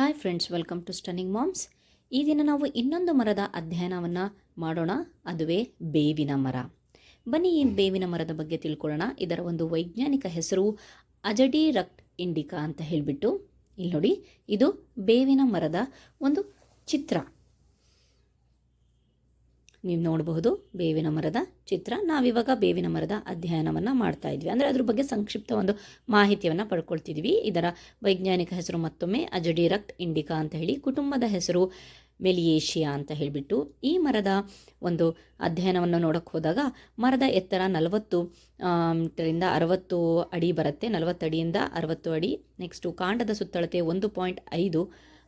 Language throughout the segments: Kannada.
Hi friends welcome to stunning moms ಈ ದಿನ ನಾವು ಇನ್ನೊಂದು ಮರದ ಅಧ್ಯಯನವನ್ನು ಮಾಡೋಣ. ಅದುವೇ ಬೇವಿನ ಮರ. ಬನ್ನಿ ಈ ಬೇವಿನ ಮರದ ಬಗ್ಗೆ ತಿಳ್ಕೊಳ್ಳೋಣ. ಇದರ ಒಂದು ವೈಜ್ಞಾನಿಕ ಹೆಸರು ಅಜಡಿ ರಕ್ಟ್ ಇಂಡಿಕಾ ಅಂತ ಹೇಳಿಬಿಟ್ಟು. ಇಲ್ಲಿ ನೋಡಿ ಇದು ಬೇವಿನ ಮರದ ಒಂದು ಚಿತ್ರ. ನೀವು ನೋಡಬಹುದು ಬೇವಿನ ಮರದ ಚಿತ್ರ. ನಾವಿವಾಗ ಬೇವಿನ ಮರದ ಅಧ್ಯಯನವನ್ನು ಮಾಡ್ತಾ ಇದ್ವಿ. ಅಂದರೆ ಅದ್ರ ಬಗ್ಗೆ ಸಂಕ್ಷಿಪ್ತ ಒಂದು ಮಾಹಿತಿಯನ್ನು ಪಡ್ಕೊಳ್ತಿದ್ವಿ. ಇದರ ವೈಜ್ಞಾನಿಕ ಹೆಸರು ಮತ್ತೊಮ್ಮೆ ಅಜಡಿರಕ್ಟ್ ಇಂಡಿಕಾ ಅಂತ ಹೇಳಿ, ಕುಟುಂಬದ ಹೆಸರು ಮೆಲಿಯೇಷಿಯಾ ಅಂತ ಹೇಳಿಬಿಟ್ಟು, ಈ ಮರದ ಒಂದು ಅಧ್ಯಯನವನ್ನು ನೋಡೋಕ್ಕೆ ಹೋದಾಗ ಮರದ ಎತ್ತರ ನಲವತ್ತು ಮೀಟರಿಂದ ಅರವತ್ತು ಅಡಿ ಬರುತ್ತೆ. ನಲವತ್ತು ಅಡಿಯಿಂದ ಅರವತ್ತು ಅಡಿ. ನೆಕ್ಸ್ಟು ಕಾಂಡದ ಸುತ್ತಳತೆ ಒಂದು ಪಾಯಿಂಟ್ ಐದು.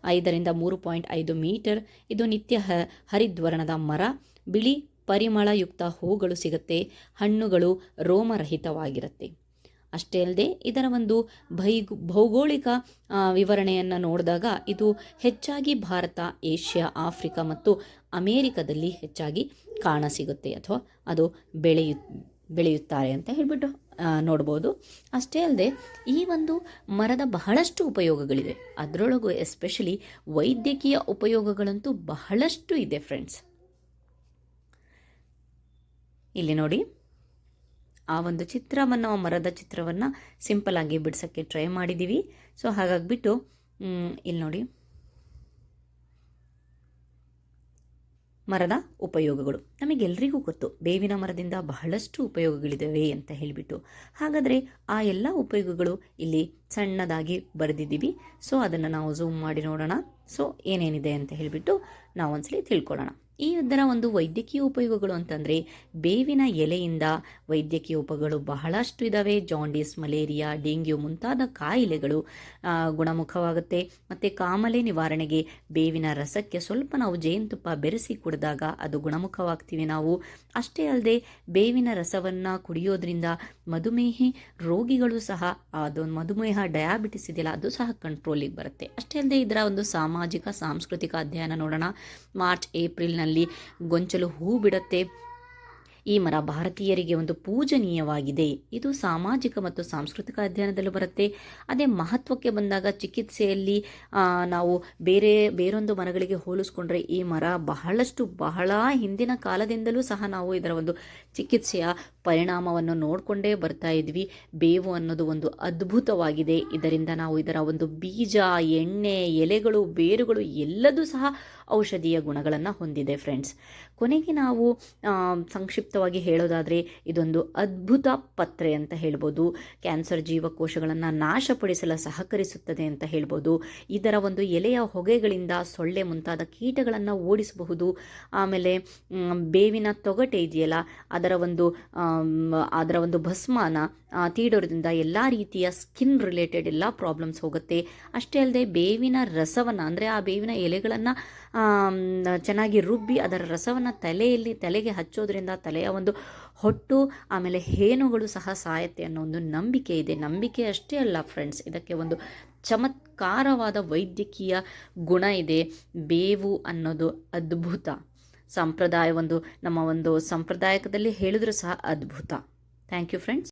ಐದರಿಂದ ಮೂರು ಪಾಯಿಂಟ್ ಐದು ಮೀಟರ್. ಇದು ನಿತ್ಯ ಹ, ಹರಿದ್ವರ್ಣದ ಮರ. ಬಿಳಿ ಪರಿಮಳಯುಕ್ತ ಹೂಗಳು ಸಿಗುತ್ತೆ. ಹಣ್ಣುಗಳು ರೋಮರಹಿತವಾಗಿರುತ್ತೆ. ಅಷ್ಟೇ ಅಲ್ಲದೆ, ಇದರ ಒಂದು ಭೈಗು, ಭೌಗೋಳಿಕ ವಿವರಣೆಯನ್ನು ನೋಡಿದಾಗ ಇದು ಹೆಚ್ಚಾಗಿ ಭಾರತ, ಏಷ್ಯಾ, ಆಫ್ರಿಕಾ ಮತ್ತು ಅಮೇರಿಕದಲ್ಲಿ ಹೆಚ್ಚಾಗಿ ಕಾಣಸಿಗುತ್ತೆ ಅಥವಾ ಅದು ಬೆಳೆಯು, ಬೆಳೆಯುತ್ತಾರೆ ಅಂತ ಹೇಳಿಬಿಟ್ಟು ನೋಡ್ಬೋದು. ಅಷ್ಟೇ ಅಲ್ಲದೆ ಈ ಒಂದು ಮರದ ಬಹಳಷ್ಟು ಉಪಯೋಗಗಳಿವೆ. ಅದರೊಳಗೂ ಎಸ್ಪೆಷಲಿ ವೈದ್ಯಕೀಯ ಉಪಯೋಗಗಳಂತೂ ಬಹಳಷ್ಟು ಇದೆ ಫ್ರೆಂಡ್ಸ್ ಇಲ್ಲಿ ನೋಡಿ. ಆ ಒಂದು ಚಿತ್ರವನ್ನು ಮರದ ಚಿತ್ರವನ್ನು ಆಗಿ ಬಿಡ್ಸೋಕ್ಕೆ ಟ್ರೈ ಮಾಡಿದ್ದೀವಿ. ಸೊ ಹಾಗಾಗಿಬಿಟ್ಟು ಇಲ್ಲಿ ನೋಡಿ. ಮರದ ಉಪಯೋಗಗಳು. ನಮಗೆಲ್ಲರಿಗೂ ಗೊತ್ತು, ಬೇವಿನ ಮರದಿಂದ ಬಹಳಷ್ಟು ಉಪಯೋಗಗಳಿದ್ದಾವೆ ಅಂತ ಹೇಳಿಬಿಟ್ಟು. ಹಾಗಾದರೆ ಆ ಎಲ್ಲ ಉಪಯೋಗಗಳು ಇಲ್ಲಿ ಸಣ್ಣದಾಗಿ ಬರೆದಿದ್ದೀವಿ. ಸೊ, ಅದನ್ನು ನಾವು ಝೂಮ್ ಮಾಡಿ ನೋಡೋಣ. ಸೊ, ಏನೇನಿದೆ ಅಂತ ಹೇಳಿಬಿಟ್ಟು ನಾವು ಒಂದ್ಸಲಿ ತಿಳ್ಕೊಳ್ಳೋಣ. ಈ ಇದರ ಒಂದು ವೈದ್ಯಕೀಯ ಉಪಯೋಗಗಳು ಅಂತಂದರೆ ಬೇವಿನ ಎಲೆಯಿಂದ ವೈದ್ಯಕೀಯ ಉಪಗಳು ಬಹಳಷ್ಟು ಇದ್ದಾವೆ ಜಾಂಡೀಸ್ ಮಲೇರಿಯಾ ಡೆಂಗ್ಯೂ ಮುಂತಾದ ಕಾಯಿಲೆಗಳು ಗುಣಮುಖವಾಗುತ್ತೆ. ಮತ್ತು ಕಾಮಲೆ ನಿವಾರಣೆಗೆ ಬೇವಿನ ರಸಕ್ಕೆ ಸ್ವಲ್ಪ ನಾವು ಜೇನುತುಪ್ಪ ಬೆರೆಸಿ ಕುಡಿದಾಗ ಅದು ಗುಣಮುಖವಾಗ್ತೀವಿ ನಾವು. ಅಷ್ಟೇ ಅಲ್ಲದೆ ಬೇವಿನ ರಸವನ್ನು ಕುಡಿಯೋದ್ರಿಂದ ಮಧುಮೇಹಿ ರೋಗಿಗಳು ಸಹ, ಅದು ಮಧುಮೇಹ ಡಯಾಬಿಟಿಸ್ ಇದೆಯಲ್ಲ, ಅದು ಸಹ ಕಂಟ್ರೋಲಿಗೆ ಬರುತ್ತೆ. ಅಷ್ಟೇ ಅಲ್ಲದೆ ಇದರ ಒಂದು ಸಾಮಾಜಿಕ, ಸಾಂಸ್ಕೃತಿಕ ಅಧ್ಯಯನ ನೋಡೋಣ. ಮಾರ್ಚ್, ಏಪ್ರಿಲ್ನಲ್ಲಿ ಗೊಂಚಲು ಹೂ ಬಿಡುತ್ತೆ. ಈ ಮರ ಭಾರತೀಯರಿಗೆ ಒಂದು ಪೂಜನೀಯವಾಗಿದೆ. ಇದು ಸಾಮಾಜಿಕ ಮತ್ತು ಸಾಂಸ್ಕೃತಿಕ ಅಧ್ಯಯನದಲ್ಲೂ ಬರುತ್ತೆ. ಅದೇ ಮಹತ್ವಕ್ಕೆ ಬಂದಾಗ ಚಿಕಿತ್ಸೆಯಲ್ಲಿ ನಾವು ಬೇರೆ, ಬೇರೊಂದು ಮರಗಳಿಗೆ ಹೋಲಿಸ್ಕೊಂಡ್ರೆ ಈ ಮರ ಬಹಳಷ್ಟು, ಬಹಳ ಹಿಂದಿನ ಕಾಲದಿಂದಲೂ ಸಹ ನಾವು ಇದರ ಒಂದು ಚಿಕಿತ್ಸೆಯ ಪರಿಣಾಮವನ್ನು ನೋಡಿಕೊಂಡೇ ಬರ್ತಾ ಇದ್ವಿ. ಬೇವು ಅನ್ನೋದು ಒಂದು ಅದ್ಭುತವಾಗಿದೆ. ಇದರಿಂದ ನಾವು ಇದರ ಒಂದು ಬೀಜ, ಎಣ್ಣೆ, ಎಲೆಗಳು, ಬೇರುಗಳು ಎಲ್ಲದೂ ಸಹ ಔಷಧೀಯ ಗುಣಗಳನ್ನು ಹೊಂದಿದೆ ಫ್ರೆಂಡ್ಸ್ ಕೊನೆಗೆ ನಾವು ಸಂಕ್ಷಿಪ್ತವಾಗಿ ಹೇಳೋದಾದರೆ ಇದೊಂದು ಅದ್ಭುತ ಪತ್ರೆ ಅಂತ ಹೇಳ್ಬೋದು. ಕ್ಯಾನ್ಸರ್ ಜೀವಕೋಶಗಳನ್ನು ನಾಶಪಡಿಸಲು ಸಹಕರಿಸುತ್ತದೆ ಅಂತ ಹೇಳ್ಬೋದು. ಇದರ ಒಂದು ಎಲೆಯ ಹೊಗೆಗಳಿಂದ ಸೊಳ್ಳೆ ಮುಂತಾದ ಕೀಟಗಳನ್ನು ಓಡಿಸಬಹುದು. ಆಮೇಲೆ ಬೇವಿನ ತೊಗಟೆ ಇದೆಯಲ್ಲ, ಅದರ ಒಂದು ಅದರ ಒಂದು ಭಸ್ಮಾನ ತೀಡೋದ್ರಿಂದ ಎಲ್ಲ ರೀತಿಯ ಸ್ಕಿನ್ ರಿಲೇಟೆಡ್ ಎಲ್ಲ ಪ್ರಾಬ್ಲಮ್ಸ್ ಹೋಗುತ್ತೆ. ಅಷ್ಟೇ ಅಲ್ಲದೆ ಬೇವಿನ ರಸವನ್ನು, ಅಂದರೆ ಆ ಬೇವಿನ ಎಲೆಗಳನ್ನು ಚೆನ್ನಾಗಿ ರುಬ್ಬಿ ಅದರ ರಸವನ್ನು ತಲೆಯಲ್ಲಿ, ತಲೆಗೆ ಹಚ್ಚೋದ್ರಿಂದ ತಲೆಯ ಒಂದು ಹೊಟ್ಟು, ಆಮೇಲೆ ಹೇನುಗಳು ಸಹ ಸಾಯತ್ತೆ ಅನ್ನೋ ಒಂದು ನಂಬಿಕೆ ಇದೆ. ನಂಬಿಕೆ ಅಷ್ಟೇ ಅಲ್ಲ ಫ್ರೆಂಡ್ಸ್ ಇದಕ್ಕೆ ಒಂದು ಚಮತ್ಕಾರವಾದ ವೈದ್ಯಕೀಯ ಗುಣ ಇದೆ. ಬೇವು ಅನ್ನೋದು ಅದ್ಭುತ. ಸಂಪ್ರದಾಯ ಒಂದು, ನಮ್ಮ ಒಂದು ಸಂಪ್ರದಾಯಕದಲ್ಲಿ ಹೇಳಿದ್ರು ಸಹ ಅದ್ಭುತ. Thank you friends